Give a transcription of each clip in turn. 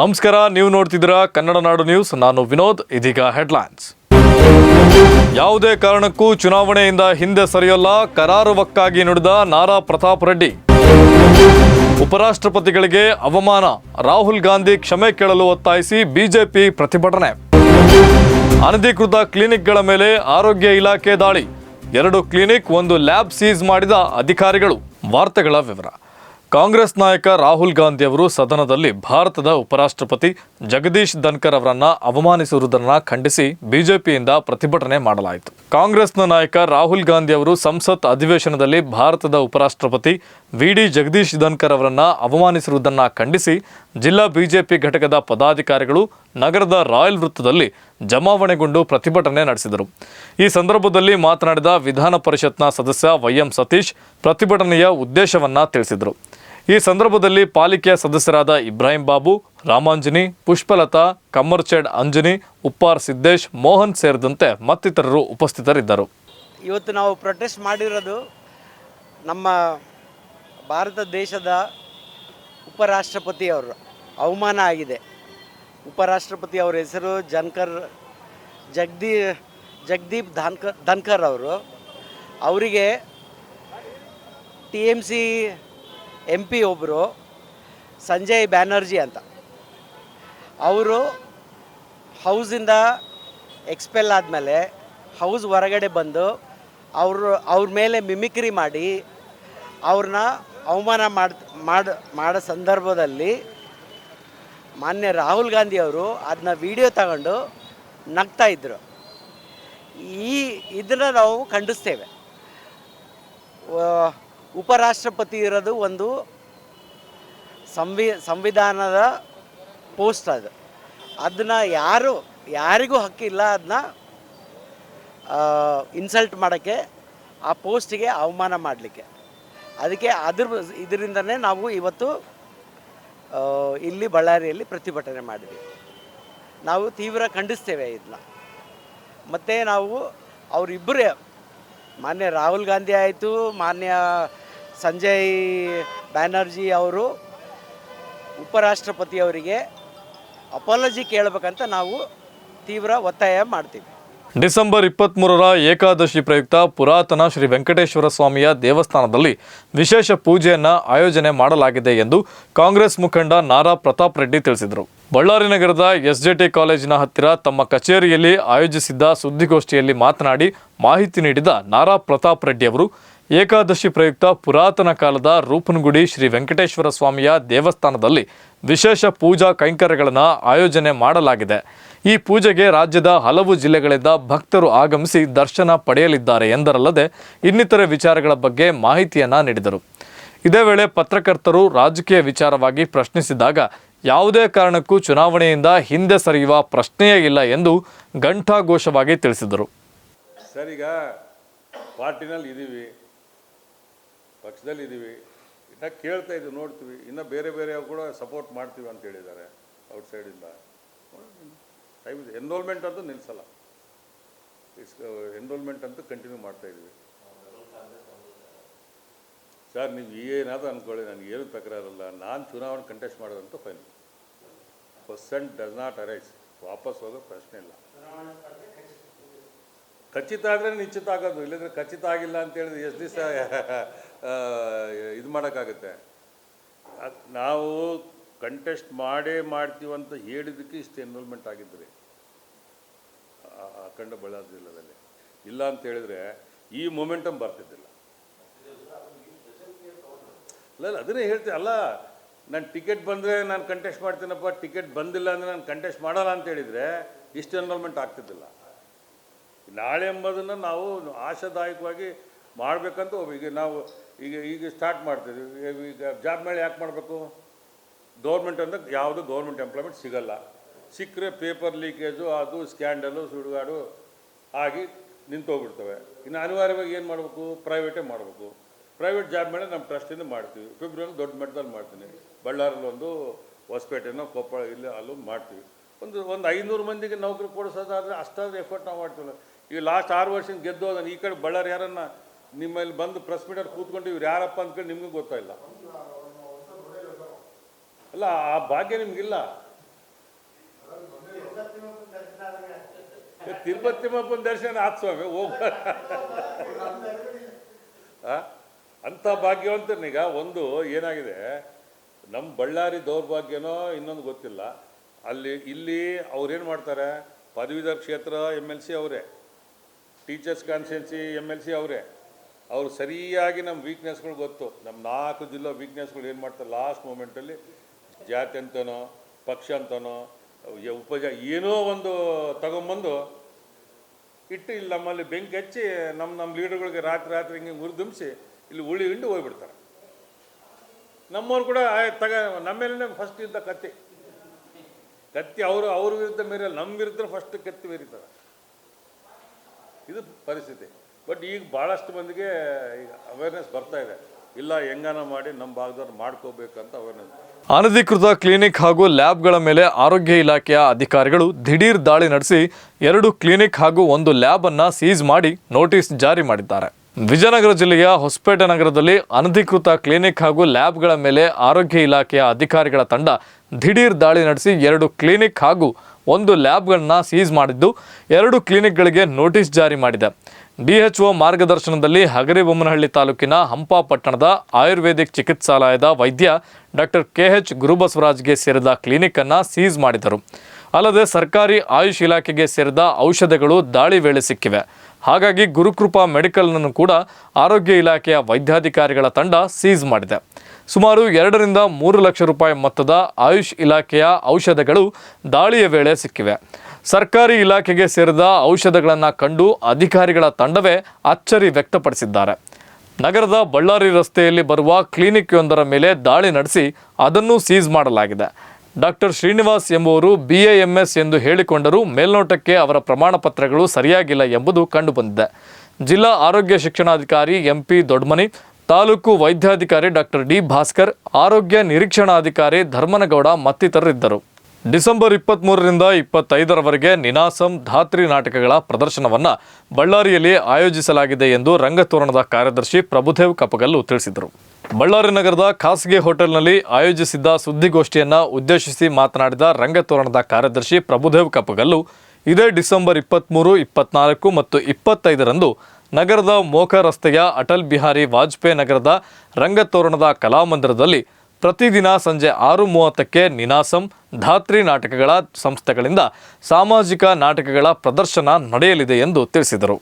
ನಮಸ್ಕಾರ, ನೀವು ನೋಡ್ತಿದ್ದೀರ ಕನ್ನಡ ನಾಡು ನ್ಯೂಸ್. ನಾನು ವಿನೋದ್, ಇದೀಗ ಹೆಡ್ಲೈನ್ಸ್. ಯಾವುದೇ ಕಾರಣಕ್ಕೂ ಚುನಾವಣೆಯಿಂದ ಹಿಂದೆ ಸರಿಯಲ್ಲ, ಕರಾರುವಕ್ಕಾಗಿ ನುಡಿದ ನಾರಾ ಪ್ರತಾಪ್ ರೆಡ್ಡಿ. ಉಪರಾಷ್ಟ್ರಪತಿಗಳಿಗೆ ಅವಮಾನ, ರಾಹುಲ್ ಗಾಂಧಿ ಕ್ಷಮೆ ಕೇಳಲು ಒತ್ತಾಯಿಸಿ ಬಿಜೆಪಿ ಪ್ರತಿಭಟನೆ. ಅನಧಿಕೃತ ಕ್ಲಿನಿಕ್ಗಳ ಮೇಲೆ ಆರೋಗ್ಯ ಇಲಾಖೆ ದಾಳಿ. ಎರಡು ಕ್ಲಿನಿಕ್, ಒಂದು ಲ್ಯಾಬ್ ಸೀಸ್ ಮಾಡಿದ ಅಧಿಕಾರಿಗಳು. ವಾರ್ತೆಗಳ ವಿವರ. ಕಾಂಗ್ರೆಸ್ ನಾಯಕ ರಾಹುಲ್ ಗಾಂಧಿ ಅವರು ಸದನದಲ್ಲಿ ಭಾರತದ ಉಪರಾಷ್ಟ್ರಪತಿ ಜಗದೀಶ್ ಧನ್ಕರ್ ಅವರನ್ನ ಅವಮಾನಿಸಿರುವುದನ್ನ ಖಂಡಿಸಿ ಬಿಜೆಪಿಯಿಂದ ಪ್ರತಿಭಟನೆ ಮಾಡಲಾಯಿತು. ಕಾಂಗ್ರೆಸ್ನ ನಾಯಕ ರಾಹುಲ್ ಗಾಂಧಿ ಅವರು ಸಂಸತ್ ಅಧಿವೇಶನದಲ್ಲಿ ಭಾರತದ ಉಪರಾಷ್ಟ್ರಪತಿ ವಿಡಿ ಜಗದೀಶ್ ಧನ್ಕರ್ ಅವರನ್ನ ಅವಮಾನಿಸಿರುವುದನ್ನ ಖಂಡಿಸಿ ಜಿಲ್ಲಾ ಬಿಜೆಪಿ ಘಟಕದ ಪದಾಧಿಕಾರಿಗಳು ನಗರದ ರಾಯಲ್ ವೃತ್ತದಲ್ಲಿ ಜಮಾವಣೆಗೊಂಡು ಪ್ರತಿಭಟನೆ ನಡೆಸಿದರು. ಈ ಸಂದರ್ಭದಲ್ಲಿ ಮಾತನಾಡಿದ ವಿಧಾನ ಪರಿಷತ್ನ ಸದಸ್ಯ ವೈಎಂ ಸತೀಶ್ ಪ್ರತಿಭಟನೆಯ ಉದ್ದೇಶವನ್ನ ತಿಳಿಸಿದರು. ಈ ಸಂದರ್ಭದಲ್ಲಿ ಪಾಲಿಕೆಯ ಸದಸ್ಯರಾದ ಇಬ್ರಾಹಿಂ ಬಾಬು, ರಾಮಾಂಜನಿ, ಪುಷ್ಪಲತಾ, ಕಮ್ಮರ್ಚೆಡ್ ಅಂಜನಿ, ಉಪ್ಪಾರ್ ಸಿದ್ದೇಶ್, ಮೋಹನ್ ಸೇರಿದಂತೆ ಮತ್ತಿತರರು ಉಪಸ್ಥಿತರಿದ್ದರು. ಇವತ್ತು ನಾವು ಪ್ರೊಟೆಸ್ಟ್ ಮಾಡಿರೋದು ನಮ್ಮ ಭಾರತ ದೇಶದ ಉಪರಾಷ್ಟ್ರಪತಿಯವರು ಅವಮಾನ ಆಗಿದೆ. ಉಪರಾಷ್ಟ್ರಪತಿ ಅವರ ಹೆಸರು ಜನ್ಕರ್, ಜಗದೀ, ಜಗದೀಪ್ ಧನ್ಕರ್ ಧನ್ಕರ್ ಅವರು. ಅವರಿಗೆ T M C M P ಒಬ್ಬರು ಸಂಜಯ್ ಬ್ಯಾನರ್ಜಿ ಅಂತ. ಅವರು ಹೌಸಿಂದ ಎಕ್ಸ್ಪೆಲ್ ಆದಮೇಲೆ ಹೌಸ್ ಹೊರಗಡೆ ಬಂದು ಅವರು, ಅವ್ರ ಮೇಲೆ ಮಿಮಿಕ್ರಿ ಮಾಡಿ ಅವ್ರನ್ನ ಅವಮಾನ ಮಾಡ್, ಮಾಡ, ಮಾಡೋ ಸಂದರ್ಭದಲ್ಲಿ ಮಾನ್ಯ ರಾಹುಲ್ ಗಾಂಧಿ ಅವರು ಅದನ್ನ ವಿಡಿಯೋ ತಗೊಂಡು ನಗ್ತಾ ಇದ್ದರು ಈ ಇದನ್ನ ನಾವು ಖಂಡಿಸ್ತೇವೆ. ಉಪರಾಷ್ಟ್ರಪತಿ ಇರೋದು ಒಂದು ಸಂವಿ, ಸಂವಿಧಾನದ ಪೋಸ್ಟ್ ಅದು. ಅದನ್ನ ಯಾರು, ಯಾರಿಗೂ ಹಕ್ಕಿಲ್ಲ ಅದನ್ನ ಇನ್ಸಲ್ಟ್ ಮಾಡೋಕ್ಕೆ, ಆ ಪೋಸ್ಟಿಗೆ ಅವಮಾನ ಮಾಡಲಿಕ್ಕೆ. ಅದಕ್ಕೆ ಅದ್ರ ಇದರಿಂದನೇ ನಾವು ಇವತ್ತು ಇಲ್ಲಿ ಬಳ್ಳಾರಿಯಲ್ಲಿ ಪ್ರತಿಭಟನೆ ಮಾಡಿದ್ವಿ. ನಾವು ತೀವ್ರ ಖಂಡಿಸ್ತೇವೆ ಇದನ್ನ ಮತ್ತು ನಾವು ಅವರಿಬ್ಬರೇ, ಮಾನ್ಯ ರಾಹುಲ್ ಗಾಂಧಿ ಆಯಿತು, ಮಾನ್ಯ ಸಂಜಯ್ ಬ್ಯಾನರ್ಜಿ ಅವರು ಉಪರಾಷ್ಟ್ರಪತಿಯವರಿಗೆ ಅಪಾಲಜಿ ಕೇಳಬೇಕಂತ ನಾವು ತೀವ್ರ ಒತ್ತಾಯ ಮಾಡ್ತೀವಿ. ಡಿಸೆಂಬರ್ ಇಪ್ಪತ್ತ್ಮೂರರ ಏಕಾದಶಿ ಪ್ರಯುಕ್ತ ಪುರಾತನ ಶ್ರೀ ವೆಂಕಟೇಶ್ವರ ಸ್ವಾಮಿಯ ದೇವಸ್ಥಾನದಲ್ಲಿ ವಿಶೇಷ ಪೂಜೆಯನ್ನು ಆಯೋಜನೆ ಮಾಡಲಾಗಿದೆ ಎಂದು ಕಾಂಗ್ರೆಸ್ ಮುಖಂಡ ನಾರಾ ಪ್ರತಾಪ್ ರೆಡ್ಡಿ ತಿಳಿಸಿದರು. ಬಳ್ಳಾರಿ ನಗರದ ಎಸ್ಜೆಟಿ ಕಾಲೇಜಿನ ಹತ್ತಿರ ತಮ್ಮ ಕಚೇರಿಯಲ್ಲಿ ಆಯೋಜಿಸಿದ್ದ ಸುದ್ದಿಗೋಷ್ಠಿಯಲ್ಲಿ ಮಾತನಾಡಿ ಮಾಹಿತಿ ನೀಡಿದ ನಾರಾ ಪ್ರತಾಪ್ ರೆಡ್ಡಿ ಅವರು, ಏಕಾದಶಿ ಪ್ರಯುಕ್ತ ಪುರಾತನ ಕಾಲದ ರೂಪನಗುಡಿ ಶ್ರೀ ವೆಂಕಟೇಶ್ವರ ಸ್ವಾಮಿಯ ದೇವಸ್ಥಾನದಲ್ಲಿ ವಿಶೇಷ ಪೂಜಾ ಕೈಂಕರ್ಯಗಳನ್ನು ಆಯೋಜನೆ ಮಾಡಲಾಗಿದೆ. ಈ ಪೂಜೆಗೆ ರಾಜ್ಯದ ಹಲವು ಜಿಲ್ಲೆಗಳಿಂದ ಭಕ್ತರು ಆಗಮಿಸಿ ದರ್ಶನ ಪಡೆಯಲಿದ್ದಾರೆ ಎಂದರಲ್ಲದೆ ಇನ್ನಿತರೆ ವಿಚಾರಗಳ ಬಗ್ಗೆ ಮಾಹಿತಿಯನ್ನ ನೀಡಿದರು. ಇದೇ ವೇಳೆ ಪತ್ರಕರ್ತರು ರಾಜಕೀಯ ವಿಚಾರವಾಗಿ ಪ್ರಶ್ನಿಸಿದಾಗ, ಯಾವುದೇ ಕಾರಣಕ್ಕೂ ಚುನಾವಣೆಯಿಂದ ಹಿಂದೆ ಸರಿಯುವ ಪ್ರಶ್ನೆಯೇ ಇಲ್ಲ ಎಂದು ಘಂಟಾಘೋಷವಾಗಿ ತಿಳಿಸಿದರು. ಸರ್ ಈಗ ಪಾರ್ಟಿನಲ್ಲಿ ಇದ್ದೀವಿ ಪಕ್ಷದಲ್ಲಿ ಇದ್ದೀವಿ ಇನ್ನ ಕೇಳ್ತಾ ಇದ್ದೀವಿ, ನೋಡ್ತೀವಿ, ಇನ್ನು ಬೇರೆ ಬೇರೆ ಕೂಡ ಸಪೋರ್ಟ್ ಮಾಡ್ತೀವಿ ಅಂತ ಹೇಳಿದ್ದಾರೆ ಔಟ್ ಸೈಡಿಂದ ಟೈಮ್ ಎನ್ರೋಲ್ಮೆಂಟ್ ಅಂತೂ ನಿಲ್ಲಿಸಲ್ಲ ಎನ್ರೋಲ್ಮೆಂಟ್ ಅಂತೂ ಕಂಟಿನ್ಯೂ ಮಾಡ್ತಾ ಇದ್ದೀವಿ ಸರ್ ನೀವು ಏನಾದರೂ ಅಂದ್ಕೊಳ್ಳಿ ನನಗೆ ಏನು ತಕರಾರಲ್ಲ. ನಾನು ಚುನಾವಣೆ contest ಮಾಡೋದಂತೂ final percent does not arise ವಾಪಸ್ ಹೋಗೋ ಪ್ರಶ್ನೆ ಇಲ್ಲ. ಖಚಿತ ಆದರೆ ನಿಶ್ಚಿತ ಆಗೋದು. ಇಲ್ಲಂದ್ರೆ ಖಚಿತ ಆಗಿಲ್ಲ ಅಂತೇಳಿದ್ರೆ ಎಷ್ಟು ದಿವಸ ಇದು ಮಾಡೋಕ್ಕಾಗುತ್ತೆ. ನಾವು ಕಂಟೆಸ್ಟ್ ಮಾಡೇ ಮಾಡ್ತೀವಂತ ಹೇಳಿದ್ದಕ್ಕೆ ಇಷ್ಟು ಎನ್ರೋಲ್ಮೆಂಟ್ ಆಗಿದ್ದರೆ ಅಖಂಡ ಬಳ್ಳಾರಿ ಜಿಲ್ಲೆಯಲ್ಲಿ ಇಲ್ಲ ಅಂತ ಹೇಳಿದ್ರೆ ಈ ಮೊಮೆಂಟಮ್ ಬರ್ತಿದ್ದಿಲ್ಲ. ಅಲ್ಲ, ಅದನ್ನೇ ಹೇಳ್ತೀನಿ ಅಲ್ಲ ನಾನು ಟಿಕೆಟ್ ಬಂದರೆ ನಾನು ಕಂಟೆಸ್ಟ್ ಮಾಡ್ತೀನಪ್ಪ ಟಿಕೆಟ್ ಬಂದಿಲ್ಲ ಅಂದರೆ ನಾನು ಕಂಟೆಸ್ಟ್ ಮಾಡೋಲ್ಲ ಅಂತ ಹೇಳಿದರೆ ಇಷ್ಟು ಎನ್ರೋಲ್ಮೆಂಟ್ ಆಗ್ತಿದ್ದಿಲ್ಲ. ನಾಳೆ ಎಂಬುದನ್ನು ನಾವು ಆಶಾದಾಯಕವಾಗಿ ಮಾಡಬೇಕಂತ ಈಗ ನಾವು ಈಗ ಈಗ ಸ್ಟಾರ್ಟ್ ಮಾಡ್ತಿದ್ವಿ. ಈಗ ಜಾಬ್ ಮೇಲೆ ಯಾಕೆ ಮಾಡಬೇಕು? ಗೌರ್ಮೆಂಟ್ ಅಂದರೆ ಯಾವುದು ಗೌರ್ಮೆಂಟ್ ಎಂಪ್ಲಾಯ್ಮೆಂಟ್ ಸಿಗಲ್ಲ. ಸಿಕ್ಕರೆ ಪೇಪರ್ ಲೀಕೇಜು ಅದು ಸ್ಕ್ಯಾಂಡಲು, ಸುಡುಗಾಡು ಆಗಿ ನಿಂತೋಗ್ಬಿಡ್ತವೆ. ಇನ್ನು ಅನಿವಾರ್ಯವಾಗಿ ಏನು ಮಾಡಬೇಕು? ಪ್ರೈವೇಟೇ ಮಾಡಬೇಕು. ಪ್ರೈವೇಟ್ ಜಾಬ್ ಮೇಲೆ ನಮ್ಮ ಟ್ರಸ್ಟಿಂದ ಮಾಡ್ತೀವಿ. ಫೆಬ್ರವರಿ ದೊಡ್ಡ ಮಟ್ಟದಲ್ಲಿ ಮಾಡ್ತೀನಿ. ಬಳ್ಳಾರಲ್ಲಿ ಒಂದು ಹೊಸಪೇಟೆನೋ, ಕೊಪ್ಪಳ ಇಲ್ಲಿ ಅಲ್ಲೂ ಮಾಡ್ತೀವಿ. ಒಂದು ಒಂದು ಐನೂರು ಮಂದಿಗೆ ನೌಕರಿ ಕೊಡಿಸೋದಾದರೆ ಅಷ್ಟಾದ್ರೂ ಎಫರ್ಟ್ ನಾವು ಮಾಡ್ತೀವಿ ಈಗ ಲಾಸ್ಟ್ ಆರು ವರ್ಷದಿಂದ ಗೆದ್ದು ಈ ಕಡೆ ಬಳ್ಳಾರಿ ಯಾರನ್ನ ನಿಮ್ಮಲ್ಲಿ ಬಂದು ಪ್ರೆಸ್ ಮೀಟರ್ ಕೂತ್ಕೊಂಡು ಇವ್ರು ಯಾರಪ್ಪ ಅಂದ್ಕೊಂಡು ನಿಮಗೂ ಗೊತ್ತಾಯಿಲ್ಲ. ಅಲ್ಲ, ಆ ಭಾಗ್ಯ ನಿಮಗಿಲ್ಲ. ತಿರುಪತಿಮ್ಮಪ್ಪನ ದರ್ಶನ ಆತ್ ಸ್ವಾಮಿ, ಹೋಗ ಅಂಥ ಭಾಗ್ಯವಂತನಿಗ ಒಂದು ಏನಾಗಿದೆ ನಮ್ಮ ಬಳ್ಳಾರಿ ದೌರ್ಭಾಗ್ಯನೋ ಇನ್ನೊಂದು ಗೊತ್ತಿಲ್ಲ. ಅಲ್ಲಿ, ಇಲ್ಲಿ ಅವ್ರೇನು ಮಾಡ್ತಾರೆ ಪದವೀಧರ ಕ್ಷೇತ್ರ ಎಂ ಎಲ್ ಸಿ ಅವರೇ, teachers constituency M L C ಅವರೇ, ಅವರು ಸರಿಯಾಗಿ ನಮ್ಮ ವೀಕ್ನೆಸ್ಗಳು ಗೊತ್ತು. ನಮ್ಮ ನಾಲ್ಕು ಜಿಲ್ಲಾ ವೀಕ್ನೆಸ್ಗಳು ಏನು ಮಾಡ್ತಾರೆ ಲಾಸ್ಟ್ ಮೂಮೆಂಟಲ್ಲಿ ಜಾತಿ ಅಂತನೋ, ಪಕ್ಷ ಅಂತನೋ ಉಪಜ ಏನೋ ಒಂದು ತಗೊಂಬಂದು ಇಟ್ಟು ಇಲ್ಲಿ ನಮ್ಮಲ್ಲಿ ಬೆಂಕಿ ಹಚ್ಚಿ ನಮ್ಮ ನಮ್ಮ ಲೀಡರ್ಗಳಿಗೆ ರಾತ್ರಿ ರಾತ್ರಿ ಹಿಂಗೆ ಮುರಿದುಂಬಿಸಿ ಇಲ್ಲಿ ಉಳಿ ಹಿಂಡು ಹೋಗ್ಬಿಡ್ತಾರೆ. ನಮ್ಮವ್ರು ಕೂಡ ತಗ ನಮ್ಮ ಮೇಲೆ ಫಸ್ಟ್ ಇದ್ದ ಕತ್ತಿ. ಕತ್ತಿ ಅವರು, ಅವ್ರ ವಿರುದ್ಧ ಮೇರೆ ನಮ್ಮ ವಿರುದ್ಧ ಫಸ್ಟ್ ಕತ್ತಿ ಮೇರಿತಾರೆ ಇದು ಪರಿಸ್ಥಿತಿ. ಬಟ್ ಈಗ ಭಾಳಷ್ಟು ಮಂದಿಗೆ ಈಗ ಅವೇರ್ನೆಸ್ ಬರ್ತಾ ಇದೆ. ಇಲ್ಲ, ಹೆಂಗಾನ ಮಾಡಿ ನಮ್ಮ ಭಾಗದವ್ರು ಮಾಡ್ಕೋಬೇಕಂತ ಅವೇರ್ನೆಸ್ ಅನಧಿಕೃತ ಕ್ಲಿನಿಕ್ ಹಾಗೂ ಲ್ಯಾಬ್ಗಳ ಮೇಲೆ ಆರೋಗ್ಯ ಇಲಾಖೆಯ ಅಧಿಕಾರಿಗಳು ದಿಢೀರ್ ದಾಳಿ ನಡೆಸಿ ಎರಡು ಕ್ಲಿನಿಕ್ ಹಾಗೂ ಒಂದು ಲ್ಯಾಬ್ ಅನ್ನ ಸೀಸ್ ಮಾಡಿ ನೋಟಿಸ್ ಜಾರಿ ಮಾಡಿದ್ದಾರೆ. ವಿಜಯನಗರ ಜಿಲ್ಲೆಯ ಹೊಸಪೇಟೆ ನಗರದಲ್ಲಿ ಅನಧಿಕೃತ ಕ್ಲಿನಿಕ್ ಹಾಗೂ ಲ್ಯಾಬ್ಗಳ ಮೇಲೆ ಆರೋಗ್ಯ ಇಲಾಖೆಯ ಅಧಿಕಾರಿಗಳ ತಂಡ ದಿಢೀರ್ ದಾಳಿ ನಡೆಸಿ ಎರಡು ಕ್ಲಿನಿಕ್ ಹಾಗೂ ಒಂದು ಲ್ಯಾಬ್ಗಳನ್ನ ಸೀಜ್ ಮಾಡಿದ್ದು, ಎರಡು ಕ್ಲಿನಿಕ್ಗಳಿಗೆ ನೋಟಿಸ್ ಜಾರಿ ಮಾಡಿದೆ. ಡಿಎಚ್ಒ ಮಾರ್ಗದರ್ಶನದಲ್ಲಿ ಹಗರಿಬೊಮ್ಮನಹಳ್ಳಿ ತಾಲೂಕಿನ ಹಂಪಾ ಪಟ್ಟಣದ ಆಯುರ್ವೇದಿಕ್ ಚಿಕಿತ್ಸಾಲಯದ ವೈದ್ಯ ಡಾಕ್ಟರ್ ಕೆ ಎಚ್ ಗುರುಬಸವರಾಜ್ಗೆ ಸೇರಿದ ಕ್ಲಿನಿಕ್ ಅನ್ನು ಸೀಸ್ ಮಾಡಿದರು. ಅಲ್ಲದೆ ಸರ್ಕಾರಿ ಆಯುಷ್ ಇಲಾಖೆಗೆ ಸೇರಿದ ಔಷಧಗಳು ದಾಳಿ ವೇಳೆ ಸಿಕ್ಕಿವೆ. ಹಾಗಾಗಿ ಗುರುಕೃಪಾ ಮೆಡಿಕಲ್ನನ್ನು ಕೂಡ ಆರೋಗ್ಯ ಇಲಾಖೆಯ ವೈದ್ಯಾಧಿಕಾರಿಗಳ ತಂಡ ಸೀಸ್ ಮಾಡಿದೆ. ಸುಮಾರು ಎರಡರಿಂದ ಮೂರು ಲಕ್ಷ ರೂಪಾಯಿ ಮೊತ್ತದ ಆಯುಷ್ ಇಲಾಖೆಯ ಔಷಧಗಳು ದಾಳಿಯ ವೇಳೆ ಸಿಕ್ಕಿವೆ. ಸರ್ಕಾರಿ ಇಲಾಖೆಗೆ ಸೇರಿದ ಔಷಧಗಳನ್ನು ಕಂಡು ಅಧಿಕಾರಿಗಳ ತಂಡವೇ ಅಚ್ಚರಿ ವ್ಯಕ್ತಪಡಿಸಿದ್ದಾರೆ. ನಗರದ ಬಳ್ಳಾರಿ ರಸ್ತೆಯಲ್ಲಿ ಬರುವ ಕ್ಲಿನಿಕ್ಯೊಂದರ ಮೇಲೆ ದಾಳಿ ನಡೆಸಿ ಅದನ್ನು ಸೀಸ್ ಮಾಡಲಾಗಿದೆ. ಡಾಕ್ಟರ್ ಶ್ರೀನಿವಾಸ್ ಎಂಬುವರು ಬಿ ಎ ಎಂ ಎಸ್ ಎಂದು ಹೇಳಿಕೊಂಡರೂ ಮೇಲ್ನೋಟಕ್ಕೆ ಅವರ ಪ್ರಮಾಣ ಪತ್ರಗಳು ಸರಿಯಾಗಿಲ್ಲ ಎಂಬುದು ಕಂಡುಬಂದಿದೆ. ಜಿಲ್ಲಾ ಆರೋಗ್ಯ ಶಿಕ್ಷಣಾಧಿಕಾರಿ ಎಂಪಿ ದೊಡ್ಮನಿ, ತಾಲೂಕು ವೈದ್ಯಾಧಿಕಾರಿ ಡಾಕ್ಟರ್ ಡಿ ಭಾಸ್ಕರ್, ಆರೋಗ್ಯ ನಿರೀಕ್ಷಣಾಧಿಕಾರಿ ಧರ್ಮನಗೌಡ ಮತ್ತಿತರರಿದ್ದರು. ಡಿಸೆಂಬರ್ ಇಪ್ಪತ್ತ್ಮೂರರಿಂದ ಇಪ್ಪತ್ತೈದರವರೆಗೆ ನಿನಾಸಂ ಧಾತ್ರಿ ನಾಟಕಗಳ ಪ್ರದರ್ಶನವನ್ನು ಬಳ್ಳಾರಿಯಲ್ಲಿ ಆಯೋಜಿಸಲಾಗಿದೆ ಎಂದು ರಂಗತೋರಣದ ಕಾರ್ಯದರ್ಶಿ ಪ್ರಭುದೇವ್ ಕಪಗಲ್ಲು ತಿಳಿಸಿದರು. ಬಳ್ಳಾರಿ ನಗರದ ಖಾಸಗಿ ಹೋಟೆಲ್ನಲ್ಲಿ ಆಯೋಜಿಸಿದ್ದ ಸುದ್ದಿಗೋಷ್ಠಿಯನ್ನು ಉದ್ದೇಶಿಸಿ ಮಾತನಾಡಿದ ರಂಗತೋರಣದ ಕಾರ್ಯದರ್ಶಿ ಪ್ರಭುದೇವ್ ಕಪಗಲ್ಲು, ಇದೇ ಡಿಸೆಂಬರ್ ಇಪ್ಪತ್ತ್ಮೂರು ಇಪ್ಪತ್ನಾಲ್ಕು ಮತ್ತು ಇಪ್ಪತ್ತೈದರಂದು ನಗರದ ಮೋಖ ರಸ್ತೆಯ ಅಟಲ್ ಬಿಹಾರಿ ವಾಜಪೇಯಿ ನಗರದ ರಂಗತೋರಣದ ಕಲಾಮಂದಿರದಲ್ಲಿ ಪ್ರತಿದಿನ ಸಂಜೆ ಆರು ಮೂವತ್ತಕ್ಕೆ ನಿನಾಸಂ, ಧಾತ್ರಿ ನಾಟಕಗಳ ಸಂಸ್ಥೆಗಳಿಂದ ಸಾಮಾಜಿಕ ನಾಟಕಗಳ ಪ್ರದರ್ಶನ ನಡೆಯಲಿದೆ ಎಂದು ತಿಳಿಸಿದರು.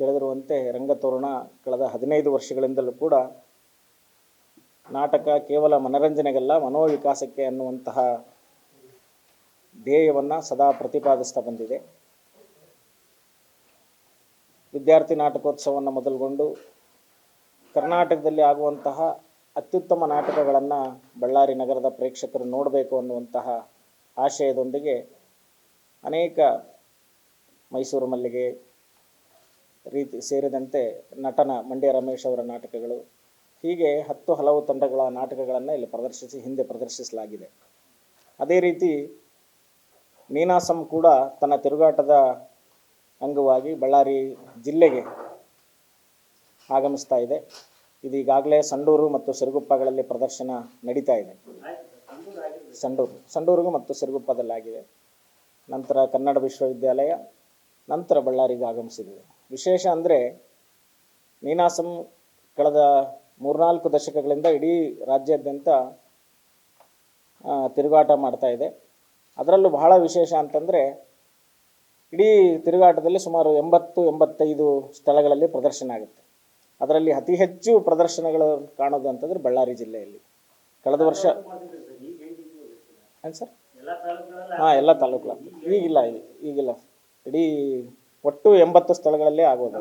ತಿಳಿದಿರುವಂತೆ ರಂಗತೋರಣ ಕಳೆದ ಹದಿನೈದು ವರ್ಷಗಳಿಂದಲೂ ಕೂಡ ನಾಟಕ ಕೇವಲ ಮನರಂಜನೆಗಲ್ಲ, ಮನೋವಿಕಾಸಕ್ಕೆ ಅನ್ನುವಂತಹ ಧ್ಯೇಯವನ್ನು ಸದಾ ಪ್ರತಿಪಾದಿಸ್ತಾ ಬಂದಿದೆ. ವಿದ್ಯಾರ್ಥಿ ನಾಟಕೋತ್ಸವವನ್ನು ಮೊದಲುಗೊಂಡು ಕರ್ನಾಟಕದಲ್ಲಿ ಆಗುವಂತಹ ಅತ್ಯುತ್ತಮ ನಾಟಕಗಳನ್ನು ಬಳ್ಳಾರಿ ನಗರದ ಪ್ರೇಕ್ಷಕರು ನೋಡಬೇಕು ಅನ್ನುವಂತಹ ಆಶಯದೊಂದಿಗೆ ಅನೇಕ ಮೈಸೂರು ಮಲ್ಲಿಗೆ ರೀತಿ ಸೇರಿದಂತೆ ನಟನ ಮಂಡ್ಯ ರಮೇಶ್ ಅವರ ನಾಟಕಗಳು, ಹೀಗೆ ಹತ್ತು ಹಲವು ತಂಡಗಳ ನಾಟಕಗಳನ್ನು ಇಲ್ಲಿ ಪ್ರದರ್ಶಿಸಿ, ಹಿಂದೆ ಪ್ರದರ್ಶಿಸಲಾಗಿದೆ. ಅದೇ ರೀತಿ ನೀನಾಸಂ ಕೂಡ ತನ್ನ ತಿರುಗಾಟದ ಅಂಗವಾಗಿ ಬಳ್ಳಾರಿ ಜಿಲ್ಲೆಗೆ ಆಗಮಿಸ್ತಾ ಇದೆ. ಇದು ಈಗಾಗಲೇ ಸಂಡೂರು ಮತ್ತು ಸಿರುಗುಪ್ಪಗಳಲ್ಲಿ ಪ್ರದರ್ಶನ ನಡೀತಾ ಇದೆ. ಸಂಡೂರು ಸಂಡೂರಿಗೂ ಮತ್ತು ಸಿರುಗುಪ್ಪದಲ್ಲಾಗಿದೆ. ನಂತರ ಕನ್ನಡ ವಿಶ್ವವಿದ್ಯಾಲಯ, ನಂತರ ಬಳ್ಳಾರಿಗೆ ಆಗಮಿಸಿದೆ ವಿಶೇಷ ಅಂದರೆ ನೀನಾಸಂ ಕಳೆದ ಮೂರ್ನಾಲ್ಕು ದಶಕಗಳಿಂದ ಇಡೀ ರಾಜ್ಯಾದ್ಯಂತ ತಿರುಗಾಟ ಮಾಡ್ತಾ ಇದೆ. ಅದರಲ್ಲೂ ಬಹಳ ವಿಶೇಷ ಅಂತಂದರೆ ಇಡೀ ತಿರುಗಾಟದಲ್ಲಿ ಸುಮಾರು ಎಂಬತ್ತು, ಎಂಬತ್ತೈದು ಸ್ಥಳಗಳಲ್ಲಿ ಪ್ರದರ್ಶನ ಆಗುತ್ತೆ. ಅದರಲ್ಲಿ ಅತಿ ಹೆಚ್ಚು ಪ್ರದರ್ಶನಗಳು ಕಾಣೋದು ಅಂತಂದ್ರೆ ಬಳ್ಳಾರಿ ಜಿಲ್ಲೆಯಲ್ಲಿ. ಕಳೆದ ವರ್ಷ ಏನು ಸರ್? ಹಾಂ, ಎಲ್ಲ ತಾಲೂಕು ಈಗಿಲ್ಲ ಈಗ- ಈಗಿಲ್ಲ. ಇಡೀ ಒಟ್ಟು ಎಂಬತ್ತು ಸ್ಥಳಗಳಲ್ಲಿ ಆಗೋದು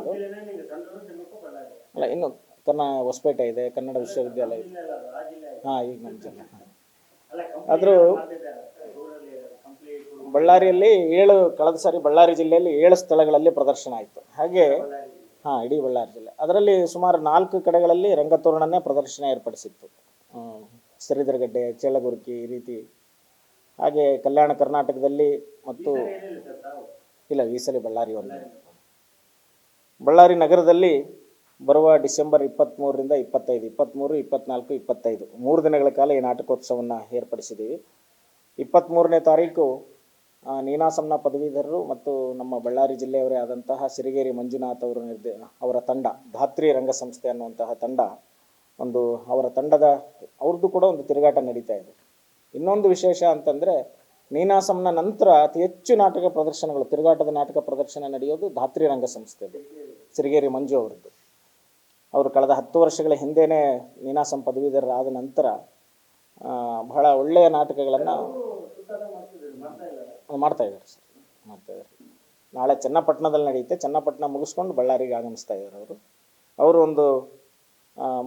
ಅಲ್ಲ, ಇನ್ನು ಕನ್ನ ಹೊಸಪೇಟೆ ಇದೆ, ಕನ್ನಡ ವಿಶ್ವವಿದ್ಯಾಲಯ ಇದೆ. ಹಾಂ, ಈಗ ನಮ್ಮ ಜಿಲ್ಲೆ ಆದರೂ ಬಳ್ಳಾರಿಯಲ್ಲಿ ಏಳು, ಕಳೆದ ಸಾರಿ ಬಳ್ಳಾರಿ ಜಿಲ್ಲೆಯಲ್ಲಿ ಏಳು ಸ್ಥಳಗಳಲ್ಲಿ ಪ್ರದರ್ಶನ ಆಯಿತು. ಹಾಗೆ ಹಾಂ, ಇಡೀ ಬಳ್ಳಾರಿ ಜಿಲ್ಲೆ. ಅದರಲ್ಲಿ ಸುಮಾರು ನಾಲ್ಕು ಕಡೆಗಳಲ್ಲಿ ರಂಗತೋರಣನೇ ಪ್ರದರ್ಶನ ಏರ್ಪಡಿಸಿತ್ತು. ಶ್ರೀಧರಗಡ್ಡೆ ಚೇಳಗುರ್ಕಿ ಈ ರೀತಿ. ಹಾಗೆ ಕಲ್ಯಾಣ ಕರ್ನಾಟಕದಲ್ಲಿ ಮತ್ತು ಇಲ್ಲ ಈ ಸಲ ಬಳ್ಳಾರಿ ಒಂದು. ಬಳ್ಳಾರಿ ನಗರದಲ್ಲಿ ಬರುವ ಡಿಸೆಂಬರ್ ಇಪ್ಪತ್ತ್ಮೂರರಿಂದ ಇಪ್ಪತ್ತೈದು ಇಪ್ಪತ್ತ್ಮೂರು ಇಪ್ಪತ್ನಾಲ್ಕು, ಇಪ್ಪತ್ತೈದು. ಮೂರು ದಿನಗಳ ಕಾಲ ಈ ನಾಟಕೋತ್ಸವವನ್ನು ಏರ್ಪಡಿಸಿದ್ದೀವಿ. ಇಪ್ಪತ್ತ್ಮೂರನೇ ತಾರೀಕು ನೀನಾಸಂನ ಪದವೀಧರರು ಮತ್ತು ನಮ್ಮ ಬಳ್ಳಾರಿ ಜಿಲ್ಲೆಯವರೇ ಆದಂತಹ ಸಿರಿಗೇರಿ ಮಂಜುನಾಥ್ ಅವರು ನಿರ್ದೇ, ಅವರ ತಂಡ, ಧಾತ್ರಿ ರಂಗಸಂಸ್ಥೆ ಅನ್ನುವಂತಹ ತಂಡ, ಒಂದು ಅವರ ತಂಡದ, ಅವ್ರದ್ದು ಕೂಡ ಒಂದು ತಿರುಗಾಟ ನಡೀತಾ ಇದೆ. ಇನ್ನೊಂದು ವಿಶೇಷ ಅಂತಂದರೆ, ನೀನಾಸಂನ ನಂತರ ಅತಿ ಹೆಚ್ಚು ನಾಟಕ ಪ್ರದರ್ಶನಗಳು, ತಿರುಗಾಟದ ನಾಟಕ ಪ್ರದರ್ಶನ ನಡೆಯೋದು ಧಾತ್ರಿ ರಂಗಸಂಸ್ಥೆದು ಸಿರಿಗೇರಿ ಮಂಜು ಅವರದ್ದು. ಅವರು ಕಳೆದ ಹತ್ತು ವರ್ಷಗಳ ಹಿಂದೆಯೇ ನೀನಾಸಂ ಪದವೀಧರರಾದ ನಂತರ ಬಹಳ ಒಳ್ಳೆಯ ನಾಟಕಗಳನ್ನು ಮಾಡ್ತಾ ಇದ್ದಾರೆ ಸರ್, ಮಾಡ್ತಾ ಇದ್ದಾರೆ. ನಾಳೆ ಚನ್ನಪಟ್ಟಣದಲ್ಲಿ ನಡೆಯುತ್ತೆ. ಚನ್ನಪಟ್ಟಣ ಮುಗಿಸ್ಕೊಂಡು ಬಳ್ಳಾರಿಗೆ ಆಗಮಿಸ್ತಾ ಇದ್ದಾರೆ ಅವರು. ಅವರು ಒಂದು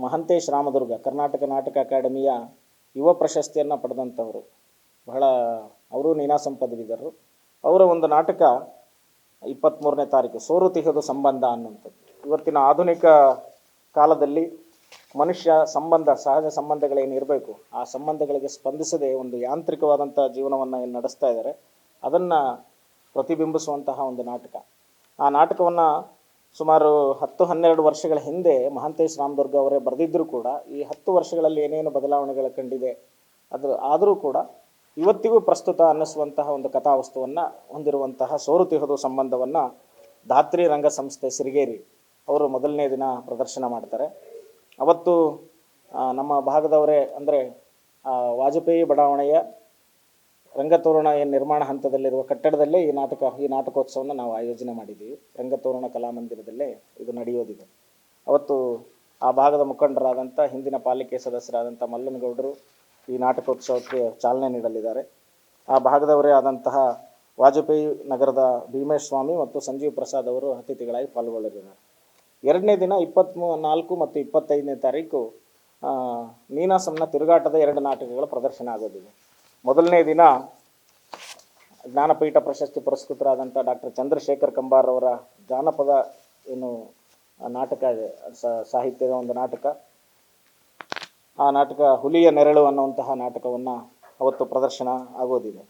ಮಹಂತೇಶ್ ರಾಮದುರ್ಗ, ಕರ್ನಾಟಕ ನಾಟಕ ಅಕಾಡೆಮಿಯ ಯುವ ಪ್ರಶಸ್ತಿಯನ್ನು ಪಡೆದಂಥವರು. ಬಹಳ, ಅವರು ನೀನಾಸಂ ಪದವೀಧರರು ಅವರ ಒಂದು ನಾಟಕ ಇಪ್ಪತ್ತ್ಮೂರನೇ ತಾರೀಕು, ಸೋರು ತಿಹದು ಸಂಬಂಧ ಅನ್ನುವಂಥದ್ದು. ಇವತ್ತಿನ ಆಧುನಿಕ ಕಾಲದಲ್ಲಿ ಮನುಷ್ಯ ಸಂಬಂಧ, ಸಹಜ ಸಂಬಂಧಗಳೇನು ಇರಬೇಕು ಆ ಸಂಬಂಧಗಳಿಗೆ ಸ್ಪಂದಿಸದೆ ಒಂದು ಯಾಂತ್ರಿಕವಾದಂಥ ಜೀವನವನ್ನು ಏನು ನಡೆಸ್ತಾ ಇದ್ದಾರೆ. ಅದನ್ನು ಪ್ರತಿಬಿಂಬಿಸುವಂತಹ ಒಂದು ನಾಟಕ. ಆ ನಾಟಕವನ್ನು ಸುಮಾರು ಹತ್ತು ಹನ್ನೆರಡು ವರ್ಷಗಳ ಹಿಂದೆ ಮಹಾಂತೇಶ್ ರಾಮದುರ್ಗ ಅವರೇ ಬರೆದಿದ್ದರೂ ಕೂಡ ಈ ಹತ್ತು ವರ್ಷಗಳಲ್ಲಿ ಏನೇನು ಬದಲಾವಣೆಗಳು ಕಂಡಿದೆ ಅದು ಆದರೂ ಕೂಡ ಇವತ್ತಿಗೂ ಪ್ರಸ್ತುತ ಅನ್ನಿಸುವಂತಹ ಒಂದು ಕಥಾವಸ್ತುವನ್ನು ಹೊಂದಿರುವಂತಹ ಸೋರು ತಿಹದು ಸಂಬಂಧವನ್ನು ಧಾತ್ರಿ ರಂಗ ಸಂಸ್ಥೆ ಸಿರಿಗೇರಿ ಅವರು ಮೊದಲನೇ ದಿನ ಪ್ರದರ್ಶನ ಮಾಡ್ತಾರೆ. ಅವತ್ತು ನಮ್ಮ ಭಾಗದವರೇ ಅಂದರೆ ವಾಜಪೇಯಿ ಬಡಾವಣೆಯ ರಂಗತೋರಣ ಏನು ನಿರ್ಮಾಣ ಹಂತದಲ್ಲಿರುವ ಕಟ್ಟಡದಲ್ಲೇ ಈ ನಾಟಕ, ಈ ನಾಟಕೋತ್ಸವವನ್ನು ನಾವು ಆಯೋಜನೆ ಮಾಡಿದ್ದೀವಿ. ರಂಗತೋರಣ ಕಲಾಮಂದಿರದಲ್ಲೇ ಇದು ನಡೆಯೋದಿದೆ. ಅವತ್ತು ಆ ಭಾಗದ ಮುಖಂಡರಾದಂಥ, ಹಿಂದಿನ ಪಾಲಿಕೆ ಸದಸ್ಯರಾದಂಥ ಮಲ್ಲನಗೌಡರು ಈ ನಾಟಕೋತ್ಸವಕ್ಕೆ ಚಾಲನೆ ನೀಡಲಿದ್ದಾರೆ. ಆ ಭಾಗದವರೇ ಆದಂತಹ ವಾಜಪೇಯಿ ನಗರದ ಭೀಮೇಶ್ ಸ್ವಾಮಿ ಮತ್ತು ಸಂಜೀವ್ ಪ್ರಸಾದ್ ಅವರು ಅತಿಥಿಗಳಾಗಿ ಪಾಲ್ಗೊಳ್ಳಲಿದ್ದಾರೆ. ಎರಡನೇ ದಿನ ಇಪ್ಪತ್ತ್ಮೂ ನಾಲ್ಕು ಮತ್ತು ಇಪ್ಪತ್ತೈದನೇ ತಾರೀಕು ನೀನಾಸಂನ ತಿರುಗಾಟದ ಎರಡು ನಾಟಕಗಳ ಪ್ರದರ್ಶನ ಆಗೋದಿದೆ. ಮೊದಲನೇ ದಿನ ಜ್ಞಾನಪೀಠ ಪ್ರಶಸ್ತಿ ಪುರಸ್ಕೃತರಾದಂಥ ಡಾಕ್ಟರ್ ಚಂದ್ರಶೇಖರ್ ಕಂಬಾರವರ ಜಾನಪದ ಏನು ನಾಟಕ ಇದೆ ಸಾಹಿತ್ಯದ ಒಂದು ನಾಟಕ. ಆ ನಾಟಕ ಹುಲಿಯ ನೆರಳು ಅನ್ನುವಂತಹ ನಾಟಕವನ್ನು ಅವತ್ತು ಪ್ರದರ್ಶನ ಆಗೋದಿದೆ.